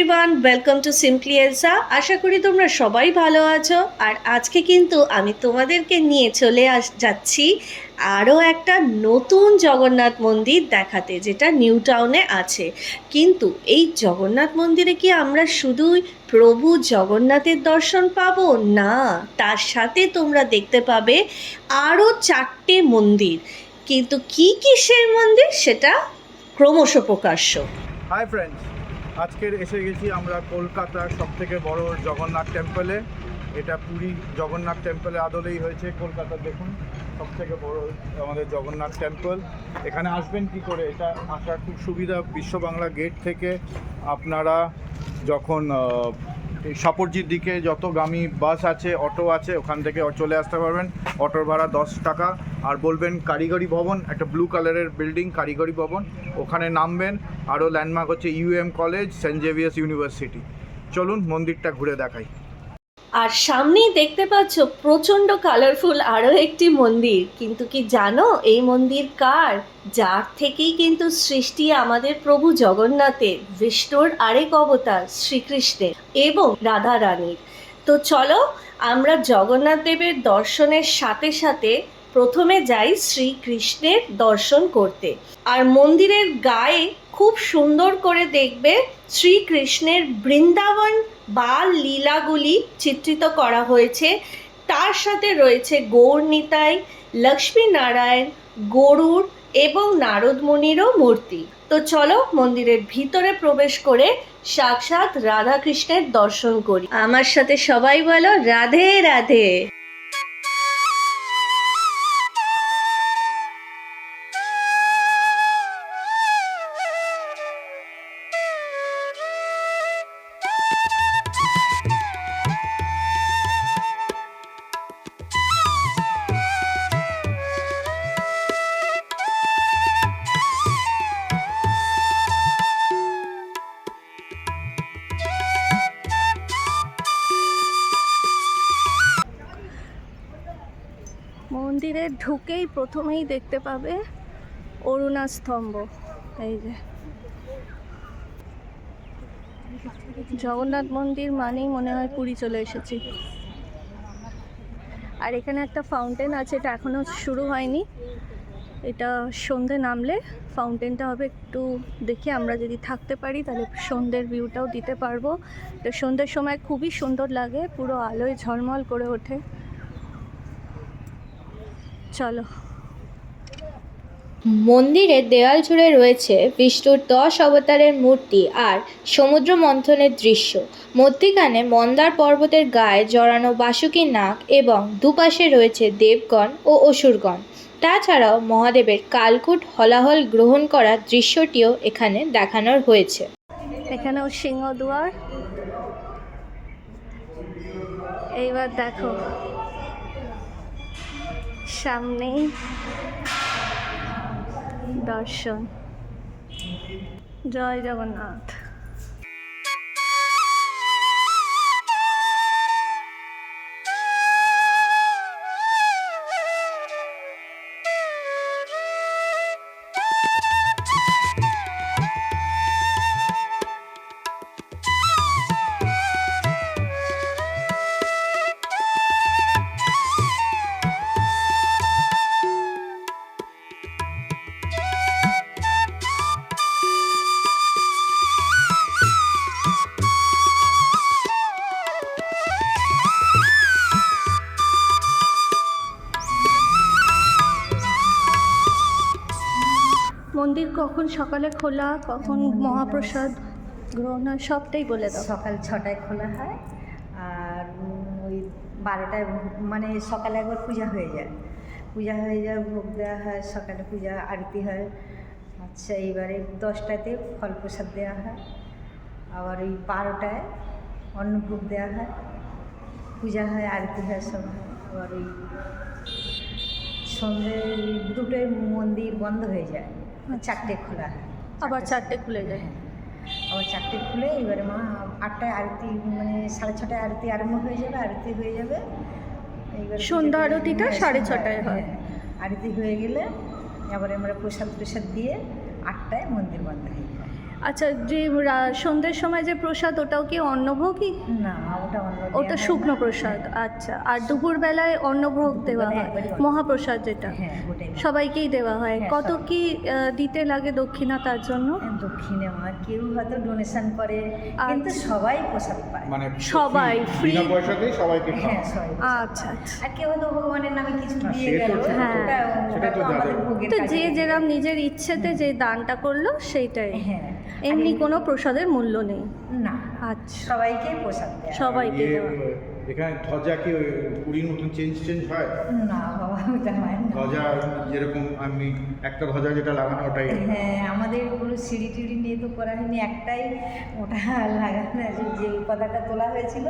Everyone welcome to simply Elsa আশা করি তোমরা সবাই ভালো আছো। আর আজকে কিন্তু আমি তোমাদেরকে নিয়ে চলে আস, যাচ্ছি আরও একটা নতুন জগন্নাথ মন্দির দেখাতে, যেটা নিউ টাউনে আছে। কিন্তু এই জগন্নাথ মন্দিরে কি আমরা শুধুই প্রভু জগন্নাথের দর্শন পাবো? না, তার সাথে তোমরা দেখতে পাবে আরও চারটে মন্দির। কিন্তু কি কিসের মন্দির সেটা ক্রমশ প্রকাশ্য। হাই ফ্রেন্ডস আজকের এসে গেছি আমরা কলকাতার সব থেকে বড় জগন্নাথ টেম্পলে এটা পুরী জগন্নাথ টেম্পলে আদলেই হয়েছে, কলকাতা দেখুন, সবথেকে বড় আমাদের জগন্নাথ টেম্পল এখানে আসবেন কি করে, এটা আসার খুব সুবিধা বিশ্ব বাংলা গেট থেকে আপনারা যখন সাপরজির দিকে যত গামী বাস আছে, অটো আছে, ওখান থেকে চলে আসতে পারবেন। অটোর ভাড়া দশ টাকা। আর বলবেন কারিগরি ভবন, একটা ব্লু কালারের বিল্ডিং কারিগরি ভবন। ওখানে নামবেন। আরও ল্যান্ডমার্ক হচ্ছে UM college Saint Xavier's university চলুন মন্দিরটা ঘুরে দেখাই। আর সামনেই দেখতে পাচ্ছ প্রচণ্ড কালারফুল আরও একটি মন্দির। কিন্তু কি জানো, এই মন্দির কার? যার থেকেই কিন্তু সৃষ্টি আমাদের প্রভু জগন্নাথের, বিষ্ণুর আরেক অবতার, শ্রীকৃষ্ণের এবং রাধা রানীর তো চলো, আমরা জগন্নাথ দেবের দর্শনের সাথে সাথে প্রথমে যাই শ্রীকৃষ্ণের দর্শন করতে। আর মন্দিরের গায়ে খুব সুন্দর করে দেখবে শ্রীকৃষ্ণের বৃন্দাবন বা লীলাগুলি চিত্রিত করা হয়েছে। তার সাথে রয়েছে গৌর নিতাই, লক্ষ্মী নারায়ণ গরুর এবং নারদ মুনিরও মূর্তি। তো চলো মন্দিরের ভিতরে প্রবেশ করে সাক্ষাৎ রাধাকৃষ্ণের দর্শন করি। আমার সাথে সবাই বলো রাধে রাধে। ঢুকেই প্রথমেই দেখতে পাবে অরুণা স্তম্ভ এই যে। জগন্নাথ মন্দির মানেই মনে হয় পুরী চলে এসেছি। আর এখানে একটা ফাউন্টেন আছে, এটা এখনও শুরু হয়নি। এটা সন্ধে নামলে ফাউন্টেনটা হবে একটু দেখি, আমরা যদি থাকতে পারি তাহলে সন্ধ্যের ভিউটাও দিতে পারব। তো সন্ধ্যের সময় খুবই সুন্দর লাগে, পুরো আলোয় ঝলমল করে ওঠে। চলো। মন্দিরের দেওয়াল জুড়ে রয়েছে বিষ্ণুর দশ অবতারের মূর্তি আর সমুদ্র মন্থনের দৃশ্য। মধ্যিখানে মন্দার পর্বতের গায়ে জড়ানো বাসুকী নাক এবং দুপাশে রয়েছে দেবগণ ও অসুরগণ। তাছাড়াও মহাদেবের কালকুট হলাহল গ্রহণ করার দৃশ্যটিও এখানে দেখানোর হয়েছে। এখানেও সিংহদুয়ার এইবার দেখো। সামনেই দর্শন। জয় জগন্নাথ। মন্দির কখন সকালে খোলা কখন মহাপ্রসাদ গ্রহণ হয় সবটাই বলে দাও। সকাল ছটায় খোলা হয় আর ওই বারোটায় মানে সকালে একবার পূজা হয়ে যায়। পূজা হয়ে যায় ভোগ দেওয়া হয় সকালে পূজা আরতি হয়। আচ্ছা এইবারে দশটাতে ফল প্রসাদ দেওয়া হয় আবার ওই বারোটায় অন্নভোগ দেওয়া হয় পূজা হয় আরতি হয় সব আবার ওই সন্ধ্যে দুটোয় মন্দির বন্ধ হয়ে যায়। চারটে খোলা। আবার চারটে খুলে যায়। আবার চারটে খুলে এবারে মা আটটায় আরতি মানে সাড়ে ছটায় আরতি আরম্ভ হয়ে যাবে আরতি হয়ে যাবে। এইবারে সন্ধ্যা আরতিটা হ্যাঁ, সাড়ে ছটায় হয়। হ্যাঁ, আরতি হয়ে গেলে এবারে আমরা প্রসাদ প্রসাদ দিয়ে আটটায় মন্দির বন্ধ হয়ে যায়। আচ্ছা যে সন্ধ্যের সময় যে প্রসাদ ওটাও কি অন্নভোগই না ওটা ওটা হয় শুকনো প্রসাদ আচ্ছা। আর দুপুরবেলায় অন্নভোগ দেওয়া হয়? মহাপ্রসাদ যেটা? হ্যাঁ সবাইকেই দেওয়া হয়। হ্যাঁ, কত। কি দিতে লাগে দক্ষিণা তার জন্য? দক্ষিণে আমার কেউ হয়তো ডোনেশন করে কিন্তু আচ্ছা। সবাই প্রসাদ পায়। মানে সবাই। বিনা পয়সাতেই সবাইকে খাওয়া। হ্যাঁ আচ্ছা আচ্ছা। আর কেউ হয়তো ভগবানের নামে কিছু দিয়ে গেল হ্যাঁ। সেটা তো যে। যেরাম নিজের ইচ্ছেতে যে দানটা করল সেইটাই। হ্যাঁ। এমনি কোনো প্রসাদের মূল্য নেই। না আচ্ছা। সবাইকে প্রসাদ দেয়। সবাইকে ইয়ে, দেওয়া। এখানে ধ্বজা কি ওই পুরীর মতন চেঞ্জ চেঞ্জ হয়? না বাবা ওটা হয় না। ধ্বজা যেরকম আমি একটা ধ্বজা যেটা লাগানো ওটাই হ্যাঁ। আমাদের কোনো সিঁড়ি টিড়ি নিয়ে তো করা হয়নি একটাই ওটা লাগানো আছে যে পতাকা তোলা হয়েছিল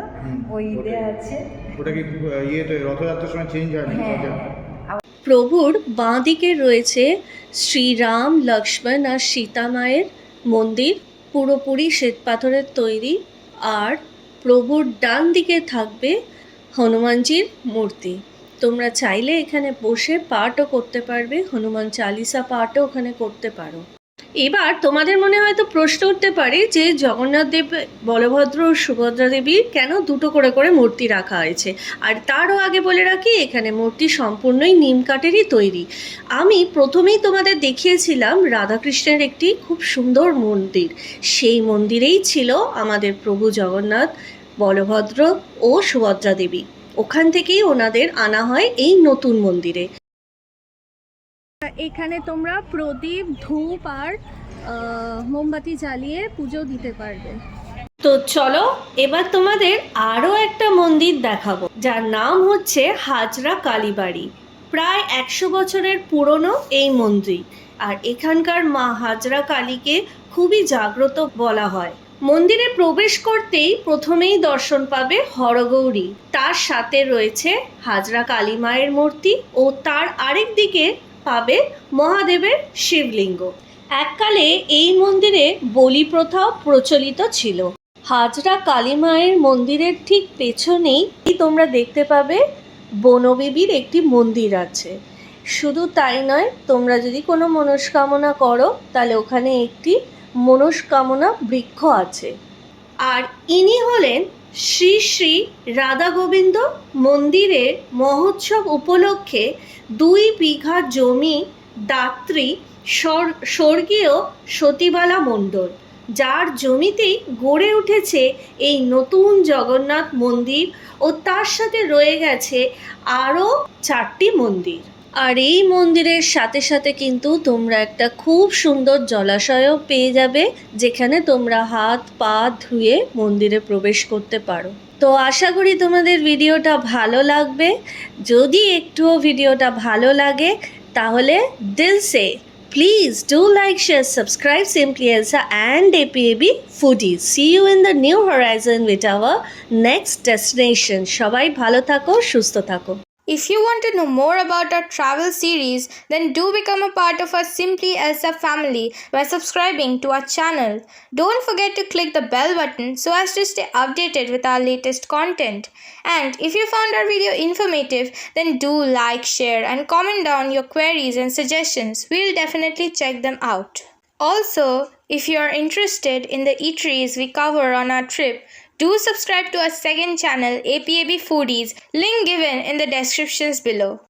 ওই। দেওয়া আছে। ওটা কি আহ, ইয়েতে রথযাত্রার সময় চেঞ্জ হয় হ্যাঁ ধ্বজা? প্রভুর বাঁ দিকে রয়েছে শ্রীরাম লক্ষ্মণ আর সীতা মায়ের মন্দির পুরোপুরি শ্বেতপাথরের তৈরি আর প্রভুর ডান দিকে থাকবে হনুমানজির মূর্তি। তোমরা চাইলে এখানে বসে পাঠও করতে পারবে, হনুমান চালিসা পাঠও ওখানে করতে পারো। এবার তোমাদের মনে হয়তো প্রশ্ন উঠতে পারে যে জগন্নাথ দেব, বলভদ্র ও সুভদ্রা দেবীর কেন দুটো করে করে মূর্তি রাখা হয়েছে? আর তারও আগে বলে রাখি, এখানে মূর্তি সম্পূর্ণই নিম কাঠেরই তৈরি। আমি প্রথমেই তোমাদের দেখিয়েছিলাম রাধাকৃষ্ণের একটি খুব সুন্দর মন্দির। সেই মন্দিরেই ছিল আমাদের প্রভু জগন্নাথ, বলভদ্র ও সুভদ্রা দেবী। ওখান থেকেই ওনাদের আনা হয় এই নতুন মন্দিরে। এখানে তোমরা প্রদীপ, ধূপ আর মোমবাতি জ্বালিয়ে পুজো দিতে পারবে। তো চলো, এবার তোমাদের আরও একটা মন্দির দেখাবো, যার নাম হচ্ছে হাজরা কালীবাড়ি। প্রায় একশো বছরের পুরনো এই মন্দির, আর এখানকার মা হাজরা কালীকে খুবই জাগ্রত বলা হয়। মন্দিরে প্রবেশ করতেই প্রথমেই দর্শন পাবে হরগৌরী। তার সাথে রয়েছে হাজরা কালী মায়ের মূর্তি ও তার আরেক দিকে পাবে মহাদেবের শিবলিঙ্গ। এককালে এই মন্দিরে বলি প্রথাও প্রচলিত ছিল। হাজরা কালী মায়ের মন্দিরের ঠিক পেছনেই তোমরা দেখতে পাবে বনবিবির একটি মন্দির আছে। শুধু তাই নয়, তোমরা যদি কোনো মনস্কামনা করো, তাহলে ওখানে একটি মনস্কামনা বৃক্ষ আছে। আর ইনি হলেন শ্রী শ্রী রাধা গোবিন্দ মন্দিরের মহোৎসব উপলক্ষে দুই বিঘা জমি দাত্রী স্বর্গীয় সতীবালা মণ্ডল, যার জমিতেই গড়ে উঠেছে এই নতুন জগন্নাথ মন্দির ও তার সাথে রয়ে গেছে আরও চারটি মন্দির। আর এই মন্দিরের সাথে সাথে কিন্তু তোমরা একটা খুব সুন্দর জলাশয়ও পেয়ে যাবে, যেখানে তোমরা হাত, পা ধুয়ে মন্দিরে প্রবেশ করতে পারো। তো আশা করি তোমাদের ভিডিওটা ভালো লাগবে। যদি একটুও ভিডিওটা ভালো লাগে, তাহলে দিল সে please do like share subscribe simply Elsa and এপিএবি foodie see you in the new horizon with our next destination সবাই ভালো থাকো, সুস্থ থাকো। If you want to know more about our travel series, then do become a part of our Simply Elsa family by subscribing to our channel. Don't forget to click the bell button so as to stay updated with our latest content. And if you found our video informative, then do like, share, and comment down your queries and suggestions. We'll definitely check them out. Also, if you are interested in the eateries we cover on our trip, do subscribe to our second channel, APAB Foodies, link given in the descriptions below.